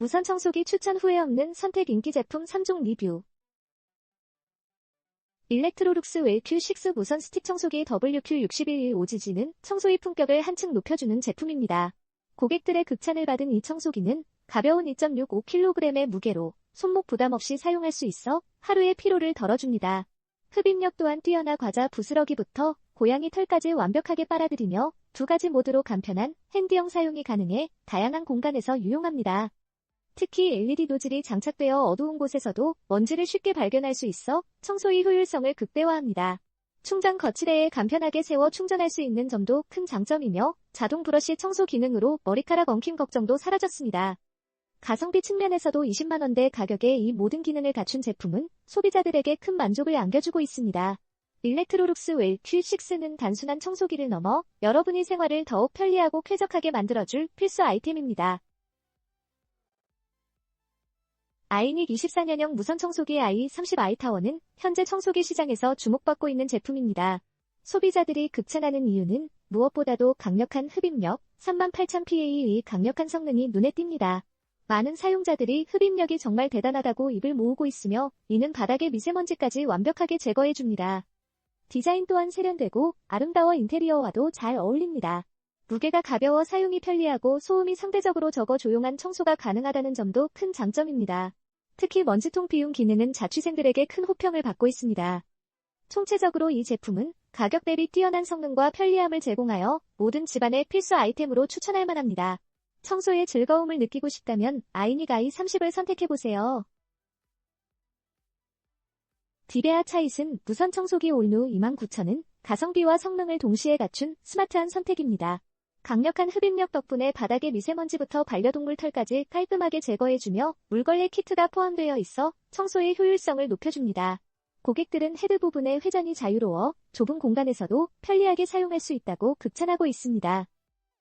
무선 청소기 추천 후회 없는 선택 인기 제품 3종 리뷰. 일렉트로룩스 웰큐6 무선 스틱 청소기 WQ61 오지지는 청소의 품격을 한층 높여주는 제품입니다. 고객들의 극찬을 받은 이 청소기는 가벼운 2.65kg의 무게로 손목 부담 없이 사용할 수 있어 하루의 피로를 덜어줍니다. 흡입력 또한 뛰어나 과자 부스러기부터 고양이 털까지 완벽하게 빨아들이며 두 가지 모드로 간편한 핸디형 사용이 가능해 다양한 공간에서 유용합니다. 특히 LED 노즐이 장착되어 어두운 곳에서도 먼지를 쉽게 발견할 수 있어 청소의 효율성을 극대화합니다. 충전 거치대에 간편하게 세워 충전할 수 있는 점도 큰 장점이며 자동 브러쉬 청소 기능으로 머리카락 엉킴 걱정도 사라졌습니다. 가성비 측면에서도 20만원대 가격에 이 모든 기능을 갖춘 제품은 소비자들에게 큰 만족을 안겨주고 있습니다. 일렉트로룩스 웰 Q6는 단순한 청소기를 넘어 여러분의 생활을 더욱 편리하고 쾌적하게 만들어줄 필수 아이템입니다. 아이닉 24년형 무선 청소기 i30 아이타워는 현재 청소기 시장에서 주목받고 있는 제품입니다. 소비자들이 극찬하는 이유는 무엇보다도 강력한 흡입력, 38,000PA의 강력한 성능이 눈에 띕니다. 많은 사용자들이 흡입력이 정말 대단하다고 입을 모으고 있으며 이는 바닥의 미세먼지까지 완벽하게 제거해줍니다. 디자인 또한 세련되고 아름다워 인테리어와도 잘 어울립니다. 무게가 가벼워 사용이 편리하고 소음이 상대적으로 적어 조용한 청소가 가능하다는 점도 큰 장점입니다. 특히 먼지통 비움 기능은 자취생들에게 큰 호평을 받고 있습니다. 총체적으로 이 제품은 가격 대비 뛰어난 성능과 편리함을 제공하여 모든 집안의 필수 아이템으로 추천할 만합니다. 청소의 즐거움을 느끼고 싶다면 아이닉 i30을 선택해보세요. 디베아 차이슨 무선 청소기 올누 29,000은 가성비와 성능을 동시에 갖춘 스마트한 선택입니다. 강력한 흡입력 덕분에 바닥의 미세먼지부터 반려동물 털까지 깔끔하게 제거해주며 물걸레 키트가 포함되어 있어 청소의 효율성을 높여줍니다. 고객들은 헤드 부분의 회전이 자유로워 좁은 공간에서도 편리하게 사용할 수 있다고 극찬하고 있습니다.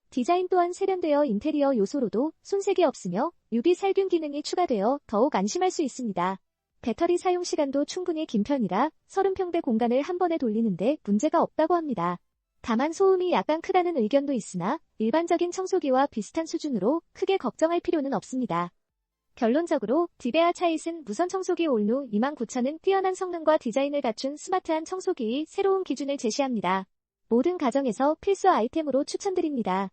디자인 또한 세련되어 인테리어 요소로도 손색이 없으며 UV 살균 기능이 추가되어 더욱 안심할 수 있습니다. 배터리 사용 시간도 충분히 긴 편이라 30평대 공간을 한 번에 돌리는데 문제가 없다고 합니다. 다만 소음이 약간 크다는 의견도 있으나 일반적인 청소기와 비슷한 수준으로 크게 걱정할 필요는 없습니다. 결론적으로 디베아 차이슨 무선 청소기 올누 29,000은 뛰어난 성능과 디자인을 갖춘 스마트한 청소기의 새로운 기준을 제시합니다. 모든 가정에서 필수 아이템으로 추천드립니다.